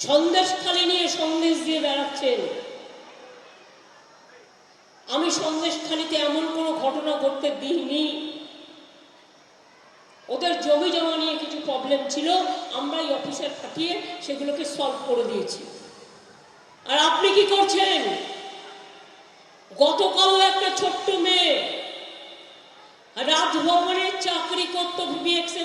সন্দেশ নিয়ে সন্দেশ দিয়ে বেড়াচ্ছেন। আমি সন্দেশ এমন কোনো ঘটনা ঘটতে দিইনি। ওদের জমি জমা নিয়ে কিছু প্রবলেম ছিল আমরা এই অফিসার পাঠিয়ে সেগুলোকে সলভ করে দিয়েছি। আর আপনি কি করছেন? গতকালও একটা ছোট্ট মেয়ে রাজভবনে চাকরি করতো বিএক্সে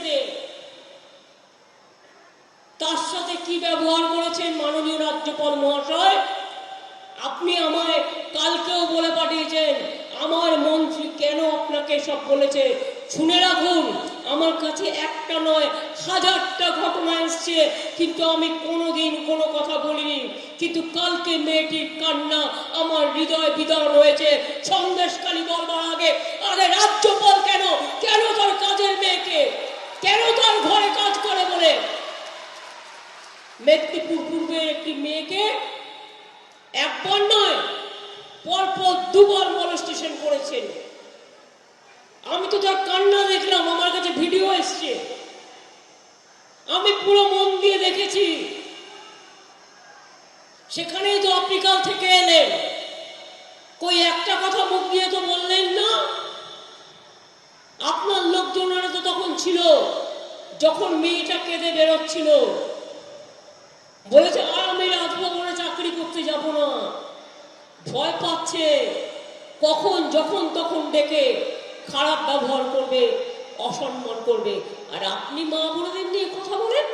তার সাথে কি ব্যবহার করেছেন মাননীয় রাজ্যপাল মহাশয়? আপনি আমায় কালকেও বলে পাঠিয়েছেন, আমার মন্ত্রী কেন আপনাকে সব বলেছে? শুনে রাখুন, আমার কাছে একটা নয়, হাজারটা ঘটনা এসছে, কিন্তু আমি কোনোদিন কোনো কথা বলিনি। কিন্তু কালকে মেয়েটির কান্না আমার হৃদয় বিদারণ হয়েছে। সন্দেশকালী বলবার আগে, আরে রাজ্যপাল কেন? কেন তার কাজের মেয়েকে? কেন তার ঘরে মেদিনীপুর পূর্বের একটি মেয়েকে একবার নয়, পরপর দুবার মনস্টেশন করেছেন। আমি তো তার কান্না দেখলাম, আমার কাছে ভিডিও এসছে। আমি পুরো মন দিয়ে দেখেছি। সেখানেই তো আপনি কাল থেকে এলেন। কই একটা কথা মুখ দিয়ে তো বললেন না? আপনার লোকজনেরা তো তখন ছিল, যখন মেয়েটা কেঁদে বেরোচ্ছিল। বলেছে আর আমি রাজভবনে চাকরি করতে যাব না। ভয় পাচ্ছে। কখন, যখন, তখন ডেকে খারাপ ব্যবহার করবে, অসম্মান করবে। আর আপনি মা বোনদের নিয়ে কথা বলেন?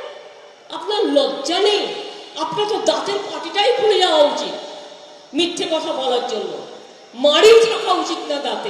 আপনার লজ্জা নেই? আপনার তো দাঁতের পাটিটাই খুলে যাওয়া উচিত মিথ্যে কথা বলার জন্য। মারি থাকা উচিত না দাঁতে।